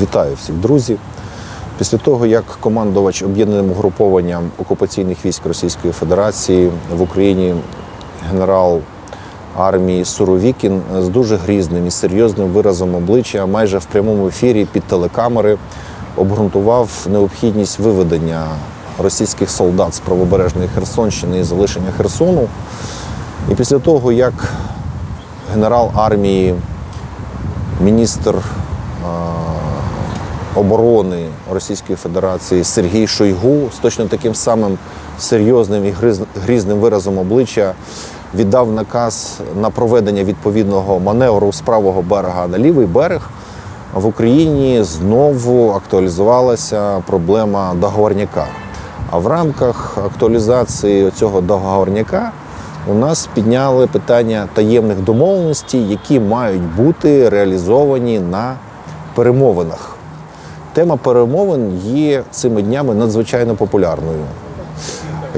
Вітаю всіх друзів. Після того, як командувач об'єднаним угрупованням окупаційних військ Російської Федерації в Україні генерал армії Суровікін з дуже грізним і серйозним виразом обличчя майже в прямому ефірі під телекамери обґрунтував необхідність виведення російських солдат з правобережної Херсонщини і залишення Херсону. І після того, як генерал армії, міністр оборони Російської Федерації Сергій Шойгу з точно таким самим серйозним і грізним виразом обличчя віддав наказ на проведення відповідного маневру з правого берега на лівий берег. В Україні знову актуалізувалася проблема договорняка. А в рамках актуалізації цього договорняка у нас підняли питання таємних домовленостей, які мають бути реалізовані на перемовинах. Тема перемовин є цими днями надзвичайно популярною.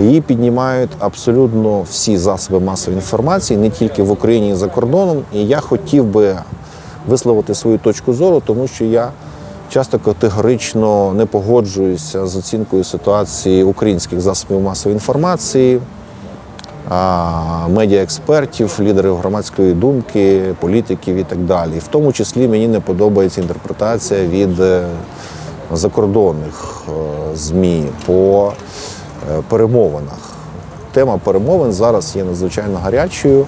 Її піднімають абсолютно всі засоби масової інформації, не тільки в Україні і за кордоном. І я хотів би висловити свою точку зору, тому що я часто категорично не погоджуюся з оцінкою ситуації українських засобів масової інформації, медіаекспертів, лідерів громадської думки, політиків і так далі. В тому числі мені не подобається інтерпретація від е, закордонних е, ЗМІ по е, перемовинах. Тема перемовин зараз є надзвичайно гарячою.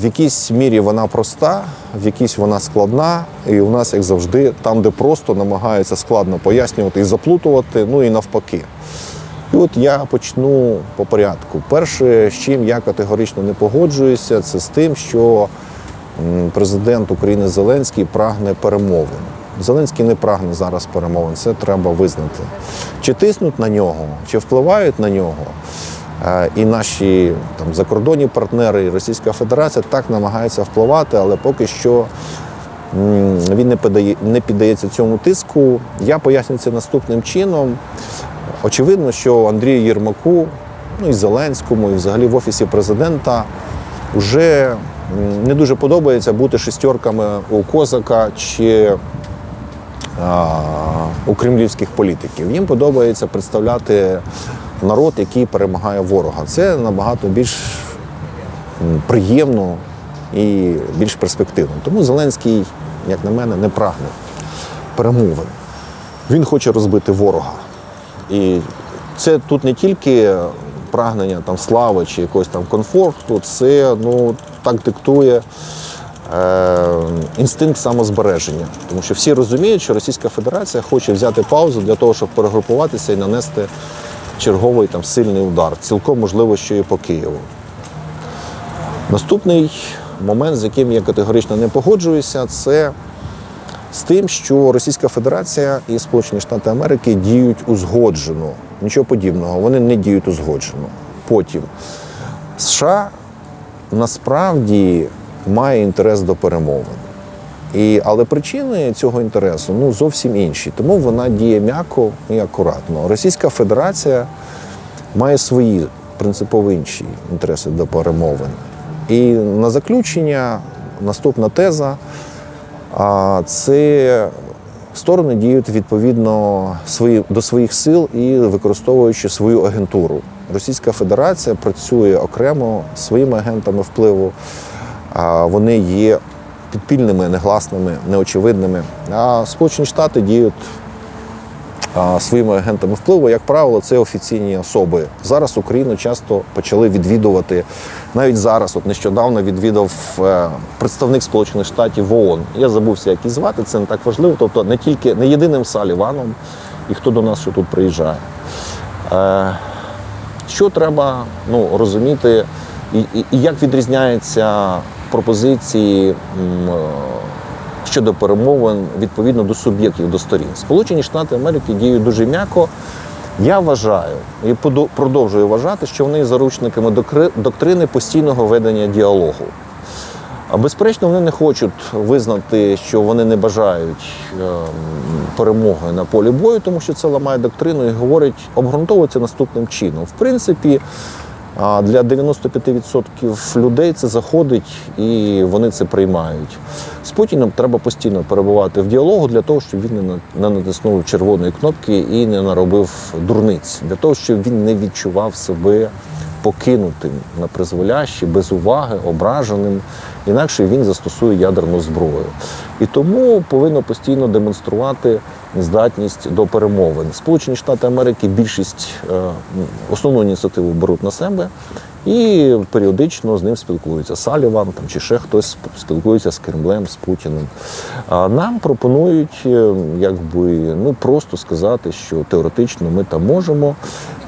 В якійсь мірі вона проста, в якійсь вона складна, і у нас, як завжди, там, де просто намагаються складно пояснювати і заплутувати, ну і навпаки. І от я почну по порядку. Перше, з чим я категорично не погоджуюся, це з тим, що президент України Зеленський прагне перемовин. Зеленський не прагне зараз перемовин, це треба визнати. Чи тиснуть на нього, чи впливають на нього. Е, І наші там закордонні партнери, і Російська Федерація так намагаються впливати, але поки що він не піддає, не піддається цьому тиску. Я поясню це наступним чином. Очевидно, що Андрію Єрмаку, ну і Зеленському, і взагалі в офісі президента вже не дуже подобається бути шестерками у Козака чи а, у кремлівських політиків. Їм подобається представляти народ, який перемагає ворога. Це набагато більш приємно і більш перспективно. Тому Зеленський, як на мене, не прагне перемовин. Він хоче розбити ворога. І це тут не тільки прагнення там, слави чи якогось там комфорту, це ну, так диктує е, інстинкт самозбереження. Тому що всі розуміють, що Російська Федерація хоче взяти паузу для того, щоб перегрупуватися і нанести черговий там, сильний удар. Цілком можливо, що і по Києву. Наступний момент, з яким я категорично не погоджуюся, це з тим, що Російська Федерація і Сполучені Штати Америки діють узгоджено. Нічого подібного, вони не діють узгоджено. Потім США насправді має інтерес до перемовин. І, але причини цього інтересу ну, зовсім інші. Тому вона діє м'яко і акуратно. Російська Федерація має свої принципово інші інтереси до перемовин. І на заключення наступна теза. А це сторони діють відповідно свої, до своїх сил і використовуючи свою агентуру. Російська Федерація працює окремо своїми агентами впливу. Вони є підпільними, негласними, неочевидними. А Сполучені Штати діють своїми агентами впливу, як правило, це офіційні особи. Зараз Україну часто почали відвідувати. Навіть зараз, от нещодавно відвідав е, представник Сполучених Штатів в ООН. Я забувся, як її звати, це не так важливо. Тобто не тільки не єдиним Саліваном, і хто до нас ще тут приїжджає. Е, що треба ну, розуміти, і, і, і як відрізняються пропозиції щодо перемовин відповідно до суб'єктів до сторін. Сполучені Штати Америки діють дуже м'яко. Я вважаю і продовжую вважати, що вони заручниками доктрини постійного ведення діалогу. Безперечно, вони не хочуть визнати, що вони не бажають ем, перемоги на полі бою, тому що це ламає доктрину і говорить, обґрунтовується наступним чином. В принципі, А для 95% людей це заходить і вони це приймають. З Путіним треба постійно перебувати в діалогу для того, щоб він не натиснув червоної кнопки і не наробив дурниць, для того, щоб він не відчував себе покинутим на призволяще, без уваги, ображеним. Інакше він застосує ядерну зброю. І тому повинно постійно демонструвати здатність до перемовин. Сполучені Штати Америки більшість е, основну ініціативу беруть на себе і періодично з ним спілкуються. Саліван там чи ще хтось спілкується з Кремлем, з Путіним. А нам пропонують е, якби ну просто сказати, що теоретично ми там можемо.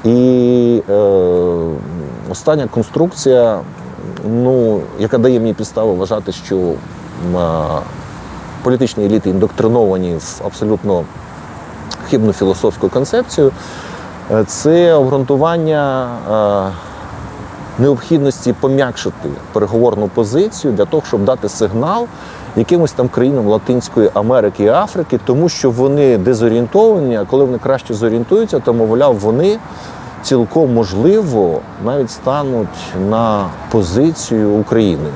І е, остання конструкція, ну яка дає мені підставу вважати, що політичні еліти індоктриновані в абсолютно хибну філософську концепцію, е, це обґрунтування е, необхідності пом'якшити переговорну позицію для того, щоб дати сигнал якимось там країнам Латинської Америки і Африки, тому що вони дезорієнтовані, а коли вони краще зорієнтуються, то мовляв, вони цілком можливо навіть стануть на позицію України.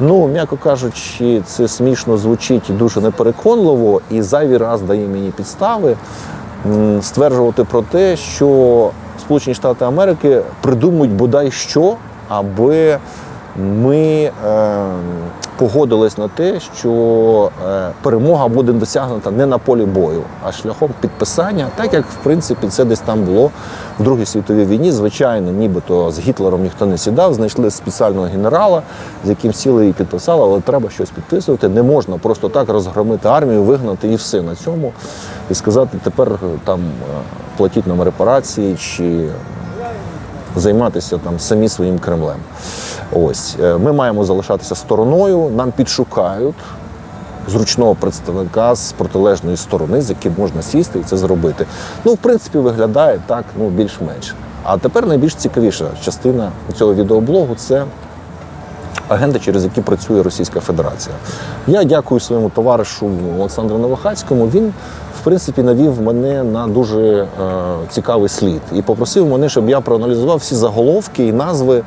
Ну, м'яко кажучи, це смішно звучить дуже непереконливо, і зайвий раз дає мені підстави стверджувати про те, що Сполучені Штати Америки придумують бодай що, аби ми е, погодились на те, що е, перемога буде досягнута не на полі бою, а шляхом підписання, так як в принципі це десь там було в Другій світовій війні. Звичайно, нібито з Гітлером ніхто не сідав, знайшли спеціального генерала, з яким сіли і підписали, але треба щось підписувати. Не можна просто так розгромити армію, вигнати і все на цьому. І сказати, тепер е, там е, платіть нам репарації чи займатися там самі своїм Кремлем. Ось Е, ми маємо залишатися стороною. Нам підшукають зручного представника з протилежної сторони, з яким можна сісти і це зробити. Ну, в принципі, виглядає так, ну більш-менш. А тепер найбільш цікавіша частина цього відеоблогу це агенти, через які працює Російська Федерація. Я дякую своєму товаришу Олександру Новохацькому. Він, принципі, навів мене на дуже е, цікавий слід і попросив мене, щоб я проаналізував всі заголовки і назви,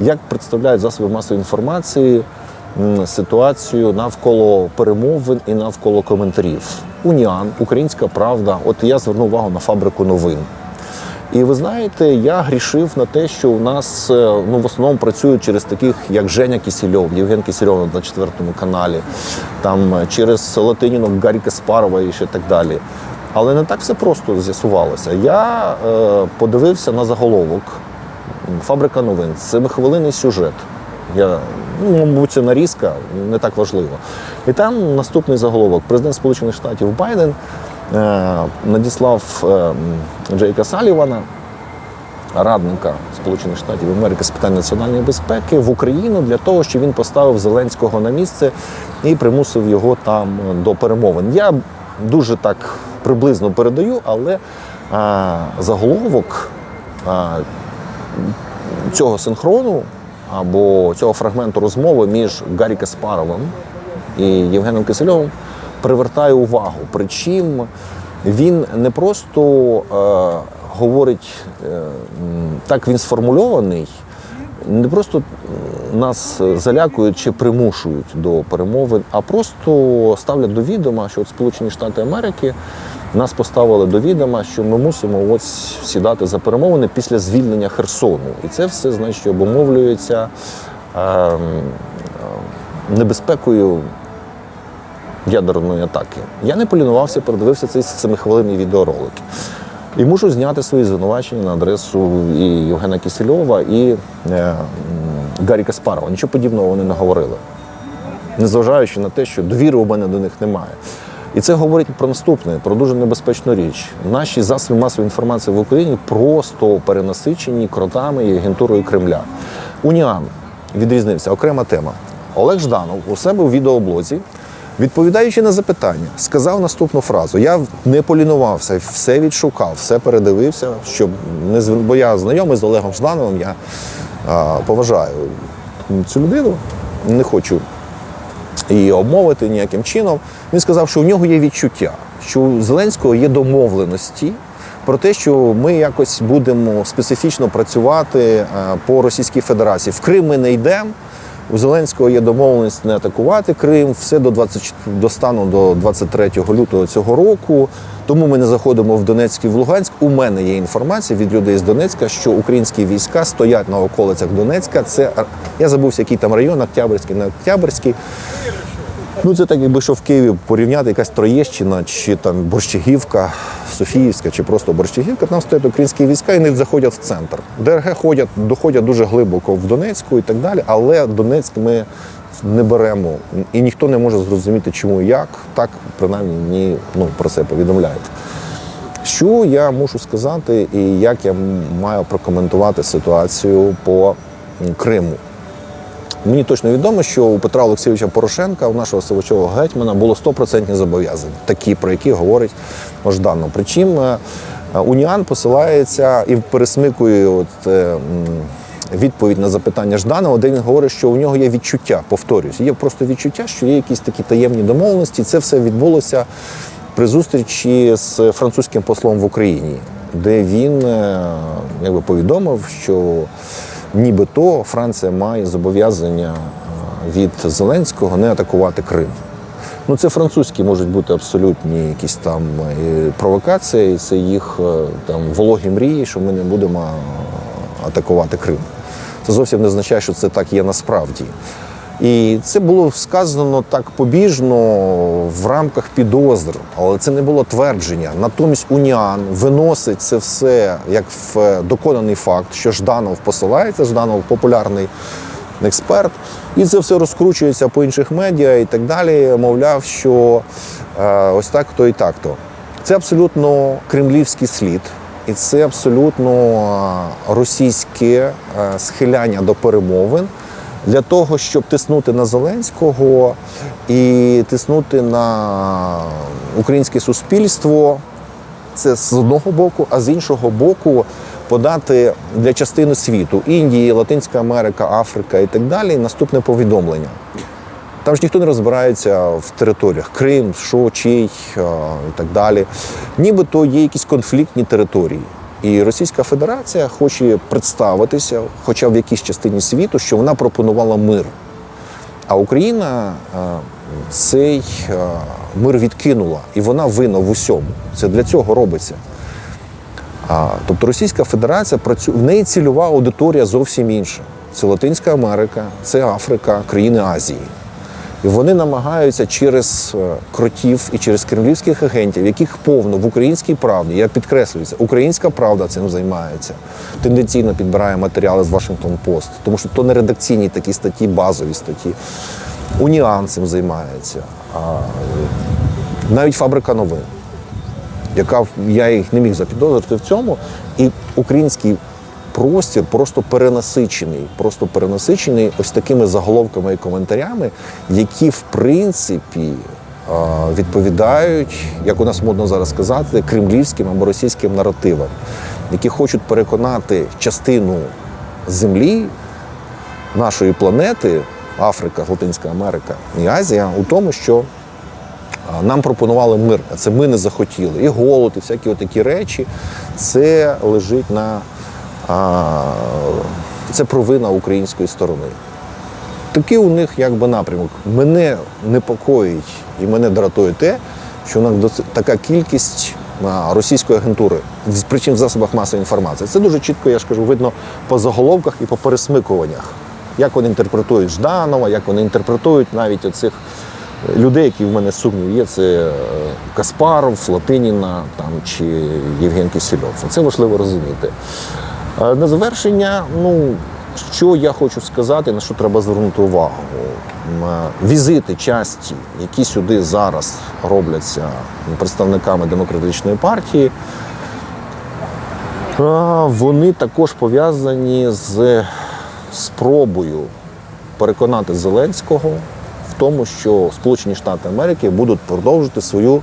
як представляють засоби масової інформації ситуацію навколо перемовин і навколо коментарів. Уніан, Українська Правда. От я звернув увагу на фабрику новин. І ви знаєте, я грішив на те, що у нас е, ну, в основному працюють через таких, як Женя Кісільов, Євген Кісільов на четвертому каналі, там е, через Латинінок Гаррі Каспарова і ще так далі. Але не так все просто з'ясувалося. Я е, подивився на заголовок Фабрика новин. Семихвилинний сюжет. Я, ну, мабуть, це нарізка, не так важливо. І там наступний заголовок. Президент Сполучених Штатів Байден надіслав е, Джейка Салівана, радника Сполучених Штатів Америки з питань національної безпеки в Україну для того, щоб він поставив Зеленського на місце і примусив його там до перемовин. Я дуже так приблизно передаю, але заголовок цього синхрону або цього фрагменту розмови між Гаррі Каспаровим і Євгеном Кисельовим привертає увагу. Причим він не просто е, говорить, е, так він сформульований, не просто нас залякують чи примушують до перемовин, а просто ставлять до відома, що от Сполучені Штати Америки нас поставили до відома, що ми мусимо ось сідати за перемовини після звільнення Херсону. І це все значить обумовлюється е, небезпекою ядерної атаки. Я не полінувався, передивився цей семихвилинний відеоролик. І мушу зняти свої звинувачення на адресу і Євгена Кисельова, і е, м, Гаррі Каспарова. Нічого подібного вони не говорили. Незважаючи на те, що довіри у мене до них немає. І це говорить про наступне, про дуже небезпечну річ. Наші засоби масової інформації в Україні просто перенасичені кротами і агентурою Кремля. Уніан відрізнився, окрема тема. Олег Жданов у себе у відеоблозі, відповідаючи на запитання, сказав наступну фразу: Я не полінувався, все відшукав, все передивився, щоб не звин- бо я знайомий з Олегом Ждановим, я а, поважаю цю людину, не хочу її обмовити ніяким чином. Він сказав, що у нього є відчуття, що у Зеленського є домовленості про те, що ми якось будемо специфічно працювати по Російській Федерації. В Крим ми не йдемо. У Зеленського є домовленість не атакувати Крим, все до 20, до стану до 23 лютого цього року. Тому ми не заходимо в Донецьк і в Луганськ. У мене є інформація від людей з Донецька, що українські війська стоять на околицях Донецька. Це я забувся, який там район, Октябрьський, не Октябрьський. Ну, це так, якби що в Києві порівняти якась Троєщина, чи там Борщагівка, Софіївська, чи просто Борщагівка, там стоять українські війська і не заходять в центр. ДРГ ходять, доходять дуже глибоко в Донецьку і так далі, але Донецьк ми не беремо. І ніхто не може зрозуміти, чому і як. Так, принаймні, мені ну, про це повідомляють. Що я мушу сказати, і як я маю прокоментувати ситуацію по Криму? Мені точно відомо, що у Петра Олексійовича Порошенка, у нашого силовичого гетьмана, було 100% зобов'язання, такі, про які говорить Жданов. Причому е, Уніан посилається і пересмикує от, е, відповідь на запитання Жданова, де він говорить, що у нього є відчуття, повторюсь, є просто відчуття, що є якісь такі таємні домовленості. Це все відбулося при зустрічі з французьким послом в Україні, де він е, якби повідомив, що нібито Франція має зобов'язання е, від Зеленського не атакувати Крим. Ну, це французькі можуть бути абсолютні якісь там е, провокації, це їх е, там вологі мрії, що ми не будемо атакувати Крим. Це зовсім не означає, що це так є насправді. І це було сказано так побіжно в рамках підозр, але це не було твердження. Натомість Уніан виносить це все як в е, доконаний факт, що Жданов посилається, Жданов популярний експерт, і це все розкручується по інших медіа і так далі. Мовляв, що е, ось так то і так то. Це абсолютно кремлівський слід, і це абсолютно е, російське е, схиляння до перемовин для того, щоб тиснути на Зеленського і тиснути на українське суспільство. Це з одного боку, а з іншого боку, подати для частини світу Індії, Латинська Америка, Африка і так далі наступне повідомлення. Там ж ніхто не розбирається в територіях Крим, що, чий і так далі. Нібито є якісь конфліктні території. І Російська Федерація хоче представитися, хоча в якійсь частині світу, що вона пропонувала мир. А Україна е, цей е, мир відкинула, і вона винна в усьому. Це для цього робиться. Тобто Російська Федерація працює в неї цільова аудиторія зовсім інша. Це Латинська Америка, це Африка, країни Азії. І вони намагаються через е, кротів і через кремлівських агентів, яких повно в українській правді, я підкреслюю це, українська правда цим займається. Тенденційно підбирає матеріали з Вашингтон Пост, тому що то не редакційні такі статті, базові статті. Уніан цим займається. А, навіть фабрика новин яка я їх не міг запідозрити в цьому, і український простір просто перенасичений, просто перенасичений ось такими заголовками і коментарями, які в принципі відповідають, як у нас модно зараз сказати, кремлівським або російським наративам, які хочуть переконати частину землі нашої планети, Африка, Латинська Америка і Азія, у тому, що Нам пропонували мир, а це ми не захотіли. І голод, і всякі такі речі. Це лежить на а, це провина української сторони. Такий у них якби напрямок. Мене непокоїть і мене дратує те, що у нас така кількість російської агентури, причому в засобах масової інформації. Це дуже чітко, я ж кажу, видно по заголовках і по пересмикуваннях. Як вони інтерпретують Жданова, як вони інтерпретують навіть оцих людей, які в мене сумнів є, це е, Каспаров, Латиніна там, чи Євген Кисельов. Це важливо розуміти. Е, На завершення, ну, що я хочу сказати, на що треба звернути увагу. Е, Візити часті, які сюди зараз робляться представниками демократичної партії, е, вони також пов'язані з спробою переконати Зеленського в тому, що Сполучені Штати Америки будуть продовжувати свою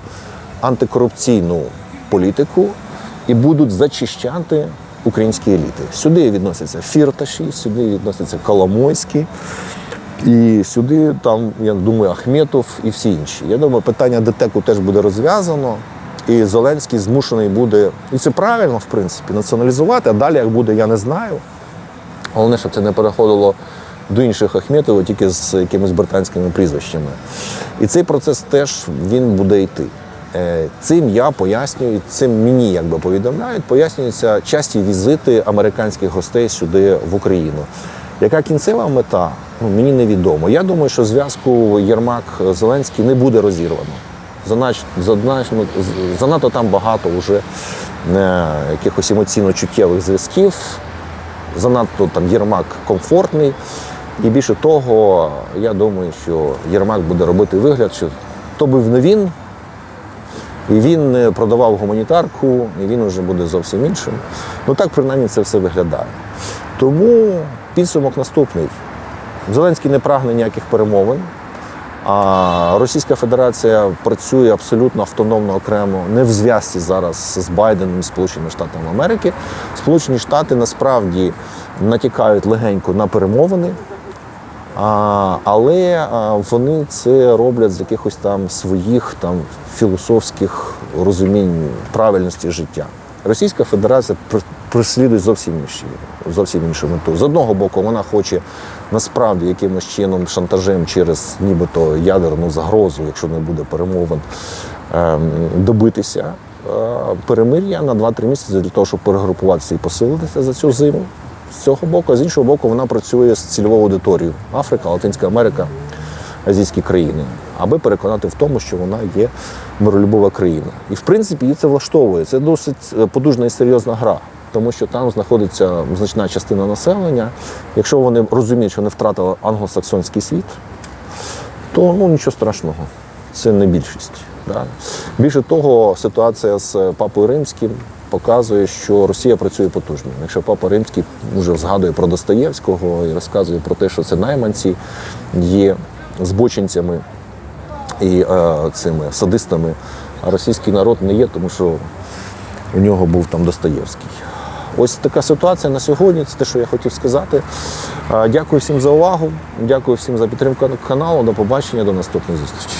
антикорупційну політику і будуть зачищати українські еліти. Сюди відносяться фірташі, сюди відносяться Коломойські. І сюди, там, я думаю, Ахметов і всі інші. Я думаю, питання ДТЕКу теж буде розв'язано. І Зеленський змушений буде, і це правильно, в принципі, націоналізувати, а далі як буде, я не знаю. Головне, щоб це не переходило до інших Ахметових, тільки з якимись британськими прізвищами. І цей процес теж він буде йти. Е, Цим я пояснюю, цим мені якби повідомляють, пояснюються часті візити американських гостей сюди в Україну. Яка кінцева мета? Ну, мені невідомо. Я думаю, що зв'язку Єрмак-Зеленський не буде розірвано. Занадто там багато вже е, якихось емоційно-чуттєвих зв'язків занадто там Єрмак комфортний. І більше того, я думаю, що Єрмак буде робити вигляд, що то був не він, і він не продавав гуманітарку, і він вже буде зовсім іншим. Ну так принаймні це все виглядає. Тому підсумок наступний. Зеленський не прагне ніяких перемовин. А Російська Федерація працює абсолютно автономно окремо, не в зв'язці зараз з Байденом і Сполученими Штатами Америки. Сполучені Штати насправді натякають легенько на перемовини, але вони це роблять з якихось там своїх там філософських розумінь правильності життя. Російська Федерація пр- преслідує зовсім інші, зовсім іншу мету. З одного боку, вона хоче насправді якимось чином шантажем через нібито ядерну загрозу, якщо не буде перемовин, ем, добитися е, перемир'я на 2-3 місяці для того, щоб перегрупуватися і посилитися за цю зиму. З цього боку, а з іншого боку, вона працює з цільовою аудиторією Африка, Латинська Америка, азійські країни, аби переконати в тому, що вона є миролюбова країна. І в принципі її це влаштовує. Це досить е, потужна і серйозна гра, тому що там знаходиться значна частина населення. Якщо вони розуміють, що не втратили англосаксонський світ, то ну нічого страшного. Це не більшість. Да? Більше того, ситуація з папою римським показує, що Росія працює потужно. Якщо папа римський вже згадує про Достоєвського і розказує про те, що це найманці є збочинцями і е, цими садистами, а російський народ не є, тому що у нього був там Достоєвський. Ось така ситуація на сьогодні. Це те, що я хотів сказати. Е, Дякую всім за увагу. Дякую всім за підтримку каналу. До побачення, до наступної зустрічі.